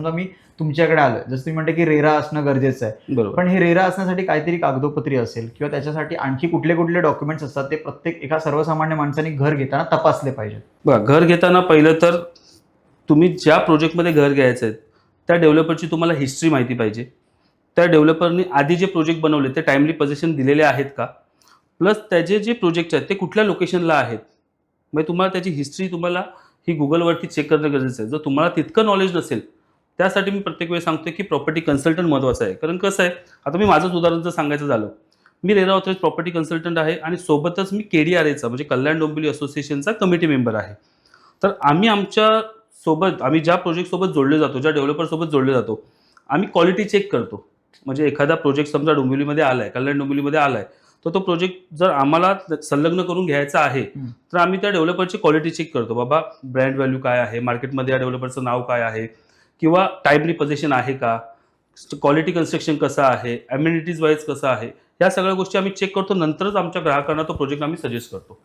समजा मी तुमच्याकडे आलोय. जसं तुम्ही म्हणते की रेरा असणं गरजेचं आहे. बरोबर. पण हे रेरा असण्यासाठी काहीतरी कागदोपत्री असेल किंवा त्याच्यासाठी आणखी कुठले कुठले डॉक्युमेंट्स असतात ते प्रत्येक एका सर्वसामान्य माणसाने घर घेताना तपासले पाहिजेत. बघा घर घेताना पहिलं तर तुम्ही ज्या प्रोजेक्टमध्ये घर घ्यायचं आहे त्या डेव्हलपरची तुम्हाला हिस्ट्री माहिती पाहिजे. त्या डेव्हलपरनी आधी जे प्रोजेक्ट बनवले ते टाइमली पोझिशन दिलेले आहेत का? प्लस त्याचे जे प्रोजेक्ट आहेत ते कुठल्या लोकेशनला आहेत? म्हणजे तुम्हाला त्याची हिस्ट्री तुम्हाला ही गुगलवरती चेक करणं गरजेचं आहे. जर तुम्हाला तितकं नॉलेज नसेल त्यासाठी मी प्रत्येक वेळी सांगतो की प्रॉपर्टी कन्सल्टंट महत्त्वाचं आहे. कारण कसं आहे आता मी माझंच उदाहरण जर सांगायचं झालं मी रेरा ऑथराईज प्रॉपर्टी कन्सल्टंट आहे आणि सोबतच मी के डी आर एचा म्हणजे कल्याण डोंबिवली असोसिएशनचा कमिटी मेंबर आहे. तर आम्ही आमच्यासोबत आम्ही ज्या प्रोजेक्ट सोबत जोडले जातो ज्या डेव्हलपर सोबत जोडले जातो आम्ही क्वालिटी चेक करतो. म्हणजे एखादा प्रोजेक्ट समजा डोंबिवलीमध्ये आलाय कल्याण डोंबिवलीमध्ये आलाय तर तो प्रोजेक्ट जर आम्हाला संलग्न करून घ्यायचा आहे. तर आम्ही त्या डेव्हलपरची क्वालिटी चेक करतो. बाबा ब्रँड व्हॅल्यू काय आहे? मार्केटमध्ये या डेव्हलपरचं नाव काय आहे? किंवा टाईमली पोझिशन आहे का? क्वालिटी कन्स्ट्रक्शन कसं आहे? अम्युनिटीज वाईज कसं आहे? या सगळ्या गोष्टी आम्ही चेक करतो. नंतरच आमच्या ग्राहकांना तो प्रोजेक्ट आम्ही सजेस्ट करतो.